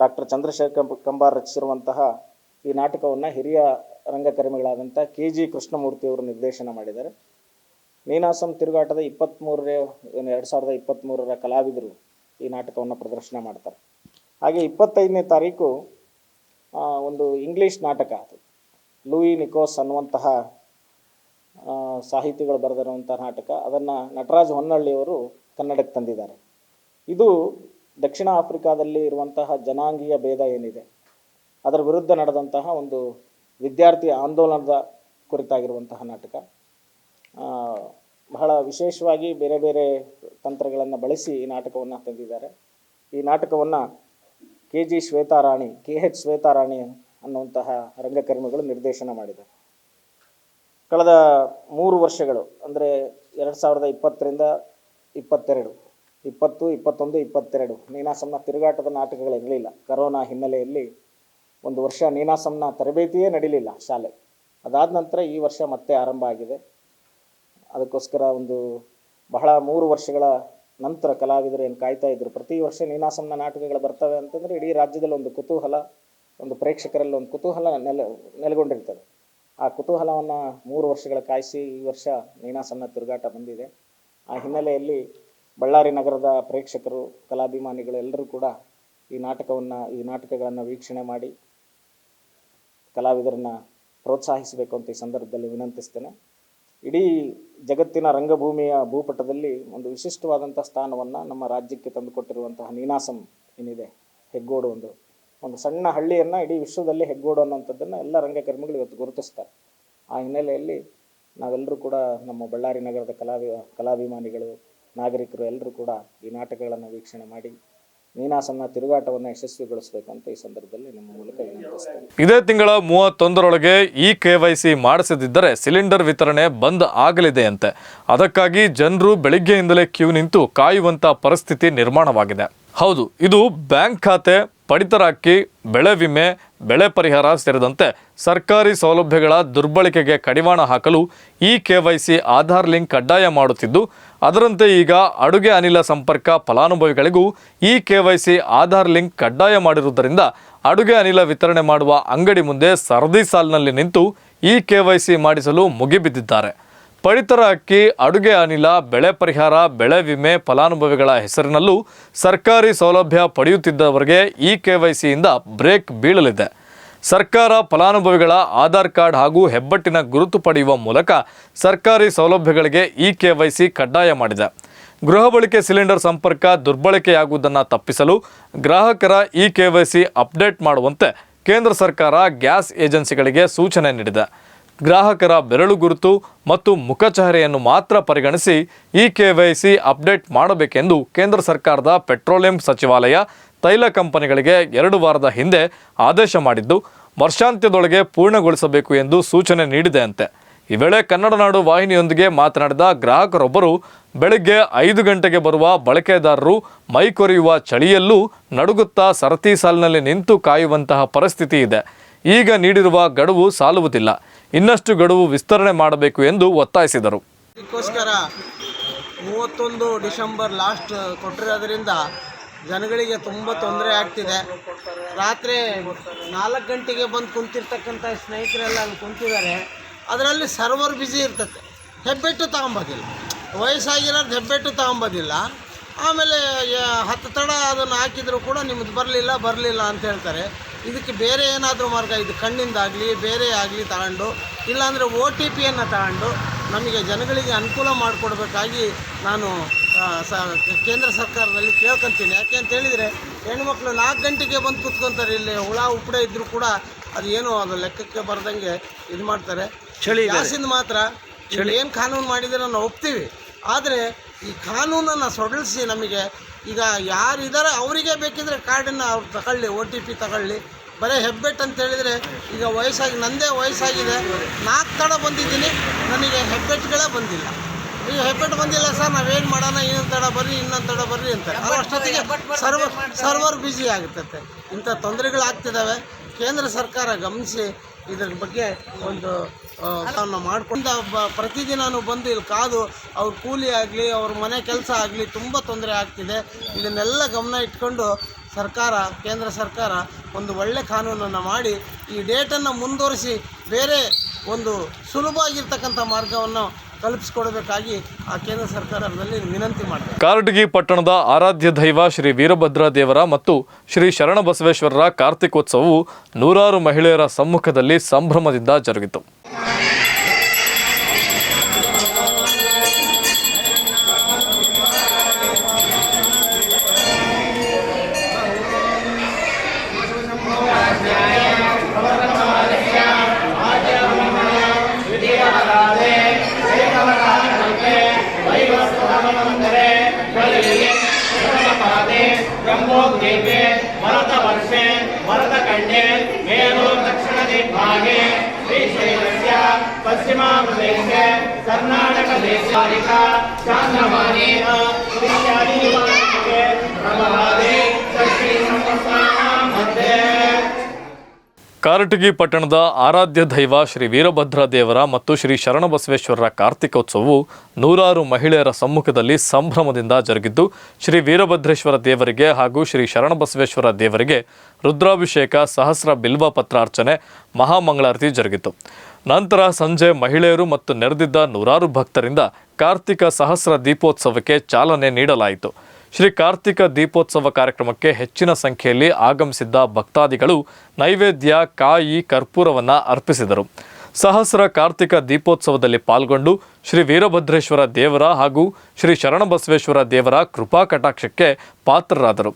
ಡಾಕ್ಟರ್ ಚಂದ್ರಶೇಖರ್ ಕಂಬಾರ್ ರಚಿಸಿರುವಂತಹ ಈ ನಾಟಕವನ್ನು ಹಿರಿಯ ರಂಗಕರ್ಮಿಗಳಾದಂಥ ಕೆ ಜಿ ಕೃಷ್ಣಮೂರ್ತಿಯವರು ನಿರ್ದೇಶನ ಮಾಡಿದ್ದಾರೆ. ನೀನಾಸಂ ತಿರುಗಾಟದ ಇಪ್ಪತ್ತ್ಮೂರನೇ ಏನು, ಎರಡು ಸಾವಿರದ ಇಪ್ಪತ್ತ್ಮೂರರ ಕಲಾವಿದರು ಈ ನಾಟಕವನ್ನು ಪ್ರದರ್ಶನ ಮಾಡ್ತಾರೆ. ಹಾಗೆ ಇಪ್ಪತ್ತೈದನೇ ತಾರೀಕು ಒಂದು ಇಂಗ್ಲೀಷ್ ನಾಟಕ ಅದು. ಲೂಯಿ ನಿಕೋಸ್ ಅನ್ನುವಂತಹ ಸಾಹಿತಿಗಳು ಬರೆದಿರುವಂಥ ನಾಟಕ. ಅದನ್ನು ನಟರಾಜ್ ಹೊನ್ನಳ್ಳಿಯವರು ಕನ್ನಡಕ್ಕೆ ತಂದಿದ್ದಾರೆ. ಇದು ದಕ್ಷಿಣ ಆಫ್ರಿಕಾದಲ್ಲಿ ಇರುವಂತಹ ಜನಾಂಗೀಯ ಭೇದ ಏನಿದೆ, ಅದರ ವಿರುದ್ಧ ನಡೆದಂತಹ ಒಂದು ವಿದ್ಯಾರ್ಥಿ ಆಂದೋಲನದ ಕುರಿತಾಗಿರುವಂತಹ ನಾಟಕ. ಬಹಳ ವಿಶೇಷವಾಗಿ ಬೇರೆ ಬೇರೆ ತಂತ್ರಗಳನ್ನು ಬಳಸಿ ಈ ನಾಟಕವನ್ನು ತಂದಿದ್ದಾರೆ. ಈ ನಾಟಕವನ್ನು K G Shwetharani, K H Shwetharani ಅನ್ನುವಂತಹ ರಂಗಕರ್ಮಿಗಳು ನಿರ್ದೇಶನ ಮಾಡಿದ್ದಾರೆ. ಕಳೆದ ಮೂರು ವರ್ಷಗಳು, ಅಂದರೆ ಎರಡು ಸಾವಿರದ ಇಪ್ಪತ್ತರಿಂದ ಇಪ್ಪತ್ತೆರಡು, ಇಪ್ಪತ್ತು, ಇಪ್ಪತ್ತೊಂದು, ಇಪ್ಪತ್ತೆರಡು ನೀನಾಸಮ್ನ ತಿರುಗಾಟದ ನಾಟಕಗಳಿರಲಿಲ್ಲ ಕರೋನಾ ಹಿನ್ನೆಲೆಯಲ್ಲಿ ಒಂದು ವರ್ಷ ನೀನಾಸಮ್ನ ತರಬೇತಿಯೇ ನಡೀಲಿಲ್ಲ ಶಾಲೆ. ಅದಾದ ನಂತರ ಈ ವರ್ಷ ಮತ್ತೆ ಆರಂಭ ಆಗಿದೆ. ಅದಕ್ಕೋಸ್ಕರ ಒಂದು ಬಹಳ ಮೂರು ವರ್ಷಗಳ ನಂತರ ಕಲಾವಿದರು ಏನು ಕಾಯ್ತಾ ಇದ್ರು. ಪ್ರತಿ ವರ್ಷ ನೀನಾಸಂನ ನಾಟಕಗಳು ಬರ್ತವೆ ಅಂತಂದರೆ ಇಡೀ ರಾಜ್ಯದಲ್ಲಿ ಒಂದು ಕುತೂಹಲ, ಒಂದು ಪ್ರೇಕ್ಷಕರಲ್ಲಿ ಒಂದು ಕುತೂಹಲ ನೆಲೆ, ನೆಲೆಗೊಂಡಿರ್ತದೆ. ಆ ಕುತೂಹಲವನ್ನು ಮೂರು ವರ್ಷಗಳ ಕಾಯಿಸಿ ಈ ವರ್ಷ ನೀನಾಸಂನ ತಿರುಗಾಟ ಬಂದಿದೆ. ಆ ಹಿನ್ನೆಲೆಯಲ್ಲಿ ಬಳ್ಳಾರಿ ನಗರದ ಪ್ರೇಕ್ಷಕರು ಕಲಾಭಿಮಾನಿಗಳು ಎಲ್ಲರೂ ಕೂಡ ಈ ನಾಟಕವನ್ನು, ಈ ನಾಟಕಗಳನ್ನು ವೀಕ್ಷಣೆ ಮಾಡಿ ಕಲಾವಿದರನ್ನ ಪ್ರೋತ್ಸಾಹಿಸಬೇಕು ಅಂತ ಈ ಸಂದರ್ಭದಲ್ಲಿ ವಿನಂತಿಸ್ತೇನೆ. ಇಡೀ ಜಗತ್ತಿನ ರಂಗಭೂಮಿಯ ಭೂಪಟದಲ್ಲಿ ಒಂದು ವಿಶಿಷ್ಟವಾದಂಥ ಸ್ಥಾನವನ್ನು ನಮ್ಮ ರಾಜ್ಯಕ್ಕೆ ತಂದುಕೊಟ್ಟಿರುವಂತಹ ನೀನಾಸಂ ಏನಿದೆ, ಹೆಗ್ಗೋಡು ಒಂದು. ಒಂದು ಸಣ್ಣ ಹಳ್ಳಿಯನ್ನು ಇಡೀ ವಿಶ್ವದಲ್ಲಿ ಹೆಗ್ಗೋಡು ಅನ್ನೋಂಥದ್ದನ್ನು ಎಲ್ಲ ರಂಗಕರ್ಮಿಗಳು ಇವತ್ತು ಗುರುತಿಸ್ತಾರೆ. ಆ ಹಿನ್ನೆಲೆಯಲ್ಲಿ ನಾವೆಲ್ಲರೂ ಕೂಡ ನಮ್ಮ ಬಳ್ಳಾರಿ ನಗರದ ಕಲಾವಿ, ಕಲಾಭಿಮಾನಿಗಳು, ನಾಗರಿಕರು ಎಲ್ಲರೂ ಕೂಡ ಈ ನಾಟಕಗಳನ್ನು ವೀಕ್ಷಣೆ ಮಾಡಿ ನೀನಾಸಂನ ತಿರುಗಾಟವನ್ನು ಯಶಸ್ವಿಗೊಳಿಸಬೇಕಂತ ಈ ಸಂದರ್ಭದಲ್ಲಿ ನಿಮ್ಮ ಮೂಲಕ ಇದೇ ತಿಂಗಳ ಮೂವತ್ತೊಂದರೊಳಗೆ ಈ ಕೆ ವೈ ಸಿ ಮಾಡಿಸದಿದ್ದರೆ ಸಿಲಿಂಡರ್ ವಿತರಣೆ ಬಂದ್ ಆಗಲಿದೆ ಅಂತೆ. ಅದಕ್ಕಾಗಿ ಜನರು ಬೆಳಿಗ್ಗೆಯಿಂದಲೇ ಕ್ಯೂ ನಿಂತು ಕಾಯುವಂತ ಪರಿಸ್ಥಿತಿ ನಿರ್ಮಾಣವಾಗಿದೆ. ಹೌದು, ಇದು ಬ್ಯಾಂಕ್ ಖಾತೆ ಪಡಿತರ ಅಕ್ಕಿ ಬೆಳೆ ವಿಮೆ, ಬೆಳೆ ಪರಿಹಾರ ಸೇರಿದಂತೆ ಸರ್ಕಾರಿ ಸೌಲಭ್ಯಗಳ ದುರ್ಬಳಕೆಗೆ ಕಡಿವಾಣ ಹಾಕಲು ಈ ಕೆ ಆಧಾರ್ ಲಿಂಕ್ ಕಡ್ಡಾಯ ಮಾಡುತ್ತಿದ್ದು, ಅದರಂತೆ ಈಗ ಅಡುಗೆ ಅನಿಲ ಸಂಪರ್ಕ ಫಲಾನುಭವಿಗಳಿಗೂ ಈ ಕೆ ಆಧಾರ್ ಲಿಂಕ್ ಕಡ್ಡಾಯ ಮಾಡಿರುವುದರಿಂದ ಅಡುಗೆ ಅನಿಲ ವಿತರಣೆ ಮಾಡುವ ಅಂಗಡಿ ಮುಂದೆ ಸರದಿ ಸಾಲಿನಲ್ಲಿ ನಿಂತು ಈ ಕೆ ಮಾಡಿಸಲು ಮುಗಿಬಿದ್ದಿದ್ದಾರೆ. ಪಡಿತರ ಅಕ್ಕಿ, ಅಡುಗೆ ಅನಿಲ, ಬೆಳೆ ಪರಿಹಾರ, ಬೆಳೆ ವಿಮೆ ಫಲಾನುಭವಿಗಳ ಹೆಸರಿನಲ್ಲೂ ಸರ್ಕಾರಿ ಸೌಲಭ್ಯ ಪಡೆಯುತ್ತಿದ್ದವರಿಗೆ ಇ ಕೆ ವೈ ಸಿಯಿಂದ ಬ್ರೇಕ್ ಬೀಳಲಿದೆ. ಸರ್ಕಾರ ಫಲಾನುಭವಿಗಳ ಆಧಾರ್ ಕಾರ್ಡ್ ಹಾಗೂ ಹೆಬ್ಬಟ್ಟಿನ ಗುರುತು ಪಡೆಯುವ ಮೂಲಕ ಸರ್ಕಾರಿ ಸೌಲಭ್ಯಗಳಿಗೆ ಇ ಕೆ ವೈ ಸಿ ಕಡ್ಡಾಯ ಮಾಡಿದೆ. ಗೃಹ ಬಳಕೆ ಸಿಲಿಂಡರ್ ಸಂಪರ್ಕ ದುರ್ಬಳಕೆಯಾಗುವುದನ್ನು ತಪ್ಪಿಸಲು ಗ್ರಾಹಕರ E K Y C update ಮಾಡುವಂತೆ ಕೇಂದ್ರ ಸರ್ಕಾರ ಗ್ಯಾಸ್ ಏಜೆನ್ಸಿಗಳಿಗೆ ಸೂಚನೆ ನೀಡಿದೆ. ಗ್ರಾಹಕರ ಬೆರಳು ಗುರುತು ಮತ್ತು ಮುಖಚಹರೆಯನ್ನು ಮಾತ್ರ ಪರಿಗಣಿಸಿ E K Y C update ಮಾಡಬೇಕೆಂದು ಕೇಂದ್ರ ಸರ್ಕಾರದ ಪೆಟ್ರೋಲಿಯಂ ಸಚಿವಾಲಯ ತೈಲ ಕಂಪನಿಗಳಿಗೆ ಎರಡು ವಾರದ ಹಿಂದೆ ಆದೇಶ ಮಾಡಿದ್ದು, ವರ್ಷಾಂತ್ಯದೊಳಗೆ ಪೂರ್ಣಗೊಳಿಸಬೇಕು ಎಂದು ಸೂಚನೆ ನೀಡಿದೆ ಅಂತೆ ಈ ವೇಳೆ ಕನ್ನಡ ನಾಡು ವಾಹಿನಿಯೊಂದಿಗೆ ಮಾತನಾಡಿದ ಗ್ರಾಹಕರೊಬ್ಬರು, ಬೆಳಗ್ಗೆ ಐದು ಗಂಟೆಗೆ ಬರುವ ಬಳಕೆದಾರರು ಮೈ ಕೊರೆಯುವ ಚಳಿಯಲ್ಲೂ ನಡುಗುತ್ತಾ ಸರತಿ ಸಾಲಿನಲ್ಲಿ ನಿಂತು ಕಾಯುವಂತಹ ಪರಿಸ್ಥಿತಿ ಇದೆ. ಈಗ ನೀಡಿರುವ ಗಡುವು ಸಾಲುವುದಿಲ್ಲ. ಇನ್ನಷ್ಟು ಗಡುವು ವಿಸ್ತರಣೆ ಮಾಡಬೇಕು ಎಂದು ಒತ್ತಾಯಿಸಿದರು. ಇದಕ್ಕೋಸ್ಕರ ಮೂವತ್ತೊಂದು ಡಿಸೆಂಬರ್ ಲಾಸ್ಟ್ ಕೊಟ್ಟಿರೋದ್ರಿಂದ ಜನಗಳಿಗೆ ತುಂಬ ತೊಂದರೆ ಆಗ್ತಿದೆ. ರಾತ್ರಿ ನಾಲ್ಕು ಗಂಟೆಗೆ ಬಂದು ಕುಂತಿರ್ತಕ್ಕಂಥ ಸ್ನೇಹಿತರೆಲ್ಲ ಅಲ್ಲಿ ಕುಂತಿದ್ದಾರೆ. ಅದರಲ್ಲಿ ಸರ್ವರ್ ಬ್ಯುಸಿ ಇರ್ತದೆ. ಹೆಬ್ಬೆಟ್ಟು ತಗೊಂಬೋದಿಲ್ಲ. ವಯಸ್ಸಾಗಿರೋದು ಹೆಬ್ಬೆಟ್ಟು ತಗೊಂಬೋದಿಲ್ಲ. ಆಮೇಲೆ ಹತ್ತು ತಡ ಅದನ್ನು ಹಾಕಿದರೂ ಕೂಡ ನಿಮ್ಮದು ಬರಲಿಲ್ಲ ಬರಲಿಲ್ಲ ಅಂತ ಹೇಳ್ತಾರೆ. ಇದಕ್ಕೆ ಬೇರೆ ಏನಾದರೂ ಮಾರ್ಗ ಇದು ಕಣ್ಣಿಂದಾಗಲಿ ಬೇರೆ ಆಗಲಿ ತಗೊಂಡು ಇಲ್ಲಾಂದರೆ ಓ ಟಿ ಪಿಯನ್ನು ತಗೊಂಡು ನಮಗೆ ಜನಗಳಿಗೆ ಅನುಕೂಲ ಮಾಡಿಕೊಡ್ಬೇಕಾಗಿ ನಾನು ಸ ಕೇಂದ್ರ ಸರ್ಕಾರದಲ್ಲಿ ಕೇಳ್ಕೊತೀನಿ. ಯಾಕೆ ಅಂತ ಹೇಳಿದರೆ ಹೆಣ್ಮಕ್ಳು ನಾಲ್ಕು ಗಂಟೆಗೆ ಬಂದು ಕುತ್ಕೊತಾರೆ. ಇಲ್ಲಿ ಹುಳ ಉಪ್ಪಡೆ ಇದ್ದರೂ ಕೂಡ ಅದು ಏನು ಅದು ಲೆಕ್ಕಕ್ಕೆ ಬರ್ದಂಗೆ ಇದು ಮಾಡ್ತಾರೆ. ಚಳಿ. ಗ್ಯಾಸಿಂದ ಮಾತ್ರ ಏನು ಕಾನೂನು ಮಾಡಿದರೆ ನಾವು ಒಪ್ತೀವಿ. ಆದರೆ ಈ ಕಾನೂನನ್ನು ಸೊಡಲಿಸಿ ನಮಗೆ ಈಗ ಯಾರಿದ್ದಾರೆ ಅವರಿಗೆ ಬೇಕಿದ್ರೆ ಕಾರ್ಡನ್ನು ಅವ್ರು ತಗೊಳ್ಳಿ ಒ ಟಿ ಪಿ ತಗೊಳ್ಳಿ. ಬರೀ ಹೆಬ್ಬೆಟ್ ಅಂತ ಹೇಳಿದರೆ ಈಗ ವಯಸ್ಸಾಗಿ ನಂದೇ ವಯಸ್ಸಾಗಿದೆ. ನಾಲ್ಕು ತಡ ಬಂದಿದ್ದೀನಿ. ನನಗೆ ಹೆಬ್ಬೆಟ್ಗಳೇ ಬಂದಿಲ್ಲ. ಈಗ ಹೆಬ್ಬೆಟ್ ಬಂದಿಲ್ಲ ಸರ್ ನಾವೇನು ಮಾಡೋಣ? ಇನ್ನೊಂದು ತಡ ಬರ್ರಿ ಇನ್ನೊಂದು ತಡ ಬರ್ರಿ ಅಂತ. ಅಷ್ಟೊತ್ತಿಗೆ ಸರ್ವರ್ ಸರ್ವರ್ ಬ್ಯುಸಿ ಆಗುತ್ತೆ ಇಂಥ ತೊಂದರೆಗಳಾಗ್ತಿದ್ದಾವೆ ಕೇಂದ್ರ ಸರ್ಕಾರ ಗಮನಿಸಿ ಇದ್ರ ಬಗ್ಗೆ ಒಂದು ಮಾಡ್ಕೊಂಡು ಬ- ಪ್ರತಿದಿನನೂ ಬಂದು ಇಲ್ಲಿ ಕಾದು ಅವ್ರ ಕೂಲಿ ಆಗಲಿ ಅವ್ರ ಮನೆ ಕೆಲಸ ಆಗಲಿ ತುಂಬ ತೊಂದರೆ ಆಗ್ತಿದೆ. ಇದನ್ನೆಲ್ಲ ಗಮನ ಇಟ್ಕೊಂಡು ಸರ್ಕಾರ, ಕೇಂದ್ರ ಸರ್ಕಾರ ಒಂದು ಒಳ್ಳೆ ಕಾನೂನನ್ನು ಮಾಡಿ ಈ ಡೇಟನ್ನು ಮುಂದುವರಿಸಿ ಬೇರೆ ಒಂದು ಸುಲಭ ಸುಲಭವಾಗಿರ್ತಕ್ಕಂಥ ಮಾರ್ಗವನ್ನು ಕಲ್ಪಿಸಿಕೊಡಬೇಕಾಗಿ ಆ ಕೇಂದ್ರ ಸರ್ಕಾರದಲ್ಲಿ ವಿನಂತಿ ಮಾಡಿದೆ ಕಾರಟಗಿ ಪಟ್ಟಣದ ಆರಾಧ್ಯ ದೈವ ಶ್ರೀ ವೀರಭದ್ರ ದೇವರ ಮತ್ತು ಶ್ರೀ ಶರಣಬಸವೇಶ್ವರರ ಕಾರ್ತಿಕೋತ್ಸವವು ನೂರಾರು ಮಹಿಳೆಯರ ಸಮ್ಮುಖದಲ್ಲಿ ಸಂಭ್ರಮದಿಂದ ಜರುಗಿತು. ಕಾರಟಗಿ ಪಟ್ಟಣದ ಆರಾಧ್ಯ ದೈವ ಶ್ರೀ ವೀರಭದ್ರ ದೇವರ ಮತ್ತು ಶ್ರೀ ಶರಣಬಸವೇಶ್ವರರ ಕಾರ್ತಿಕೋತ್ಸವವು ನೂರಾರು ಮಹಿಳೆಯರ ಸಮ್ಮುಖದಲ್ಲಿ ಸಂಭ್ರಮದಿಂದ ಜರುಗಿದ್ದು, ಶ್ರೀ ವೀರಭದ್ರೇಶ್ವರ ದೇವರಿಗೆ ಹಾಗೂ ಶ್ರೀ ಶರಣಬಸವೇಶ್ವರ ದೇವರಿಗೆ ರುದ್ರಾಭಿಷೇಕ, ಸಹಸ್ರ ಬಿಲ್ವ ಪತ್ರಾರ್ಚನೆ ಮಹಾಮಂಗಳಾರತಿ ಜರುಗಿತು. ನಂತರ ಸಂಜೆ ಮಹಿಳೆಯರು ಮತ್ತು ನೆರೆದಿದ್ದ ನೂರಾರು ಭಕ್ತರಿಂದ ಕಾರ್ತಿಕ ಸಹಸ್ರ ದೀಪೋತ್ಸವಕ್ಕೆ ಚಾಲನೆ ನೀಡಲಾಯಿತು. ಶ್ರೀ ಕಾರ್ತಿಕ ದೀಪೋತ್ಸವ ಕಾರ್ಯಕ್ರಮಕ್ಕೆ ಹೆಚ್ಚಿನ ಸಂಖ್ಯೆಯಲ್ಲಿ ಆಗಮಿಸಿದ್ದ ಭಕ್ತಾದಿಗಳು ನೈವೇದ್ಯ, ಕಾಯಿ, ಕರ್ಪೂರವನ್ನು ಅರ್ಪಿಸಿದರು. ಸಹಸ್ರ ಕಾರ್ತಿಕ ದೀಪೋತ್ಸವದಲ್ಲಿ ಪಾಲ್ಗೊಂಡು ಶ್ರೀ ವೀರಭದ್ರೇಶ್ವರ ದೇವರ ಹಾಗೂ ಶ್ರೀ ಶರಣಬಸವೇಶ್ವರ ದೇವರ ಕೃಪಾ ಕಟಾಕ್ಷಕ್ಕೆ ಪಾತ್ರರಾದರು.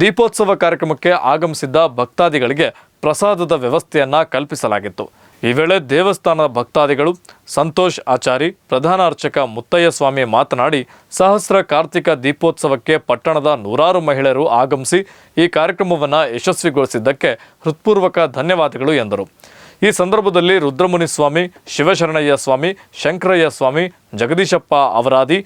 ದೀಪೋತ್ಸವ ಕಾರ್ಯಕ್ರಮಕ್ಕೆ ಆಗಮಿಸಿದ್ದ ಭಕ್ತಾದಿಗಳಿಗೆ ಪ್ರಸಾದದ ವ್ಯವಸ್ಥೆಯನ್ನು ಕಲ್ಪಿಸಲಾಗಿತ್ತು. ಈ ವೇಳೆ ದೇವಸ್ಥಾನದ ಭಕ್ತಾದಿಗಳು ಸಂತೋಷ್ ಆಚಾರಿ, ಪ್ರಧಾನ ಅರ್ಚಕ ಮುತ್ತಯ್ಯ ಸ್ವಾಮಿ ಮಾತನಾಡಿ, ಸಹಸ್ರ ಕಾರ್ತಿಕ ದೀಪೋತ್ಸವಕ್ಕೆ ಪಟ್ಟಣದ ನೂರಾರು ಮಹಿಳೆಯರು ಆಗಮಿಸಿ ಈ ಕಾರ್ಯಕ್ರಮವನ್ನು ಯಶಸ್ವಿಗೊಳಿಸಿದ್ದಕ್ಕೆ ಹೃತ್ಪೂರ್ವಕ ಧನ್ಯವಾದಗಳು ಎಂದರು. ಈ ಸಂದರ್ಭದಲ್ಲಿ ರುದ್ರಮುನಿ ಸ್ವಾಮಿ, ಶಿವಶರಣಯ್ಯ ಸ್ವಾಮಿ, ಶಂಕರಯ್ಯ ಸ್ವಾಮಿ, ಜಗದೀಶಪ್ಪ ಅವರಾದಿ,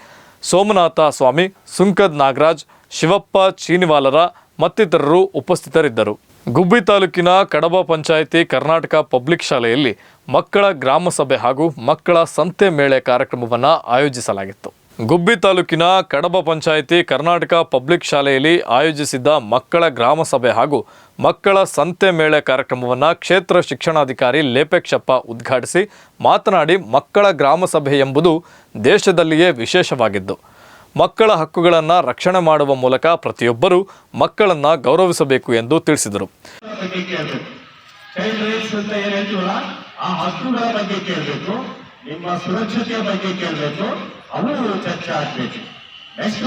ಸೋಮನಾಥ ಸ್ವಾಮಿ, ಸುಂಕದ್ ನಾಗರಾಜ್, ಶಿವಪ್ಪ ಚೀನಿವಾಲರ ಮತ್ತಿತರರು ಉಪಸ್ಥಿತರಿದ್ದರು. ಗುಬ್ಬಿ ತಾಲೂಕಿನ ಕಡಬ ಪಂಚಾಯಿತಿ ಕರ್ನಾಟಕ ಪಬ್ಲಿಕ್ ಶಾಲೆಯಲ್ಲಿ ಮಕ್ಕಳ ಗ್ರಾಮ ಸಭೆ ಹಾಗೂ ಮಕ್ಕಳ ಸಂತೆ ಮೇಳೆ ಕಾರ್ಯಕ್ರಮವನ್ನು ಆಯೋಜಿಸಲಾಗಿತ್ತು. ಗುಬ್ಬಿ ತಾಲೂಕಿನ ಕಡಬ ಪಂಚಾಯಿತಿ ಕರ್ನಾಟಕ ಪಬ್ಲಿಕ್ ಶಾಲೆಯಲ್ಲಿ ಆಯೋಜಿಸಿದ್ದ ಮಕ್ಕಳ ಗ್ರಾಮ ಸಭೆ ಹಾಗೂ ಮಕ್ಕಳ ಸಂತೆ ಮೇಳೆ ಕಾರ್ಯಕ್ರಮವನ್ನು ಕ್ಷೇತ್ರ ಶಿಕ್ಷಣಾಧಿಕಾರಿ ಲೇಪೆಕ್ಷಪ್ಪ ಉದ್ಘಾಟಿಸಿ ಮಾತನಾಡಿ ಮಕ್ಕಳ ಗ್ರಾಮ ಸಭೆ ಎಂಬುದು ದೇಶದಲ್ಲಿಯೇ ವಿಶೇಷವಾಗಿದ್ದು ಮಕ್ಕಳ ಹಕ್ಕುಗಳನ್ನು ರಕ್ಷಣೆ ಮಾಡುವ ಮೂಲಕ ಪ್ರತಿಯೊಬ್ಬರೂ ಮಕ್ಕಳನ್ನು ಗೌರವಿಸಬೇಕು ಎಂದು ತಿಳಿಸಿದರು. ಆ ಬಗ್ಗೆ ನಿಮ್ಮ ಸುರಕ್ಷತೆಯ ಬಗ್ಗೆ ಆಗ್ಬೇಕು. ನೆಕ್ಸ್ಟ್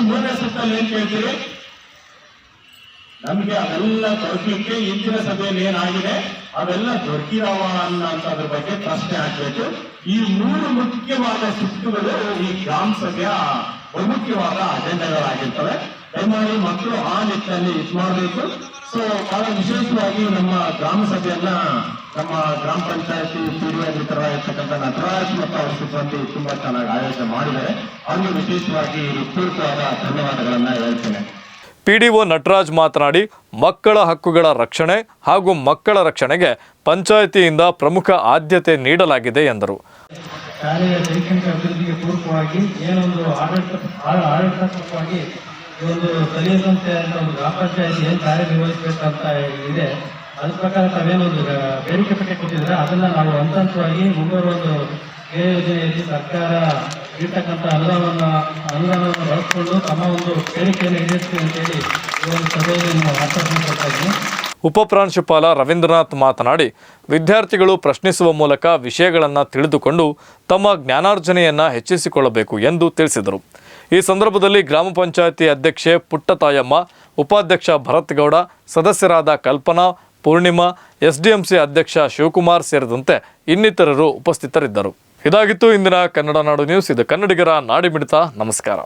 ಅವೆಲ್ಲ ದೊರಕಲಿಕ್ಕೆ ಇಂದಿನ ಸಭೆಯಲ್ಲಿ ಏನಾಗಿದೆ? ಅವೆಲ್ಲ ದೊರಕಿರವ ಅನ್ನೋ ಅದ್ರ ಬಗ್ಗೆ ಪ್ರಶ್ನೆ ಹಾಕ್ಬೇಕು ಈ ಮೂರು ಮುಖ್ಯವಾದ ಸುತ್ತುಗಳು ಈ ಗ್ರಾಮ ಸಭೆಯ ಬಹುಮುಖ್ಯವಾದ ಅಜೆಂಡಾಗಳಾಗಿರ್ತವೆ. ದಯಮಾಡಿ ಮಕ್ಕಳು ಆ ನಿಟ್ಟಿನಲ್ಲಿ ಇದು ಮಾಡಬೇಕು. ಸೊ ಬಹಳ ವಿಶೇಷವಾಗಿ ನಮ್ಮ ಗ್ರಾಮ ಸಭೆಯನ್ನ ನಮ್ಮ ಗ್ರಾಮ ಪಂಚಾಯತಿ ಮಿತ್ರರಾಗಿರ್ತಕ್ಕಂಥ ನಟರಾಜ್ ಮತ್ತು ಅವರ ಸಿಬ್ಬಂದಿ ತುಂಬಾ ಚೆನ್ನಾಗಿ ಆಯೋಜನೆ ಮಾಡಿದ್ದಾರೆ. ಅವ್ರಿಗೆ ವಿಶೇಷವಾಗಿ ಉತ್ಪೂರ್ತವಾದ ಧನ್ಯವಾದಗಳನ್ನ ಹೇಳ್ತೇನೆ. ಪಿಡಿಒ ನಟರಾಜ್ ಮಾತನಾಡಿ, ಮಕ್ಕಳ ಹಕ್ಕುಗಳ ರಕ್ಷಣೆ ಹಾಗೂ ಮಕ್ಕಳ ರಕ್ಷಣೆಗೆ ಪಂಚಾಯಿತಿಯಿಂದ ಪ್ರಮುಖ ಆದ್ಯತೆ ನೀಡಲಾಗಿದೆ ಎಂದರು. ಶಾಲೆಯ ಶೈಕ್ಷಣಿಕ ಅಭಿವೃದ್ಧಿಗೆ ಪೂರಕವಾಗಿ ಏನೊಂದು ಆಡಳಿತ ಆಡಳಿತಾತ್ಮಕವಾಗಿ ಒಂದು ಸ್ಥಳೀಯ ಸಂಸ್ಥೆ ಅಂತ ಒಂದು ಗ್ರಾಮ ಏನು ಕಾರ್ಯನಿರ್ವಹಿಸಬೇಕಂತ ಇದೆ. ಅದ್ರ ಪ್ರಕಾರ ತಾವೇನೊಂದು ಬೇಡಿಕೆ ಪಟ್ಟಿ ಕೊಟ್ಟಿದ್ರೆ ಅದನ್ನ ನಾವು ಹಂತ ಹಂತವಾಗಿ ಮುಂಬರುವ ಒಂದು ಯೋಜನೆಯಲ್ಲಿ ಸರ್ಕಾರ ಇರ್ತಕ್ಕಂಥ ಅನುದಾನವನ್ನ ಅನುದಾನವನ್ನು ಬಳಸಿಕೊಂಡು ತಮ್ಮ ಒಂದು ಬೇಡಿಕೆಯನ್ನು ಈಡೇರಿಸ್ತೀವಿ ಅಂತೇಳಿ ಈ ಒಂದು ಸಭೆಯಲ್ಲಿ ನಾವು ಆಶ್ವಾಸನೆ ಕೊಡ್ತಾ ಇದ್ದೀನಿ. ಉಪಪ್ರಾಂಶುಪಾಲ ರವೀಂದ್ರನಾಥ್ ಮಾತನಾಡಿ, ವಿದ್ಯಾರ್ಥಿಗಳು ಪ್ರಶ್ನಿಸುವ ಮೂಲಕ ವಿಷಯಗಳನ್ನು ತಿಳಿದುಕೊಂಡು ತಮ್ಮ ಜ್ಞಾನಾರ್ಜನೆಯನ್ನು ಹೆಚ್ಚಿಸಿಕೊಳ್ಳಬೇಕು ಎಂದು ತಿಳಿಸಿದರು. ಈ ಸಂದರ್ಭದಲ್ಲಿ ಗ್ರಾಮ ಪಂಚಾಯಿತಿ ಅಧ್ಯಕ್ಷೆ ಪುಟ್ಟತಾಯಮ್ಮ, ಉಪಾಧ್ಯಕ್ಷ ಭರತ್ಗೌಡ, ಸದಸ್ಯರಾದ ಕಲ್ಪನಾ, ಪೂರ್ಣಿಮಾ, ಎಸ್ಡಿಎಂಸಿ ಅಧ್ಯಕ್ಷ ಶಿವಕುಮಾರ್ ಸೇರಿದಂತೆ ಇನ್ನಿತರರು ಉಪಸ್ಥಿತರಿದ್ದರು. ಇದಾಗಿತ್ತು ಇಂದಿನ ಕನ್ನಡ ನಾಡು ನ್ಯೂಸ್. ಇದು ಕನ್ನಡಿಗರ ನಾಡಿಮಿಡಿತ. ನಮಸ್ಕಾರ.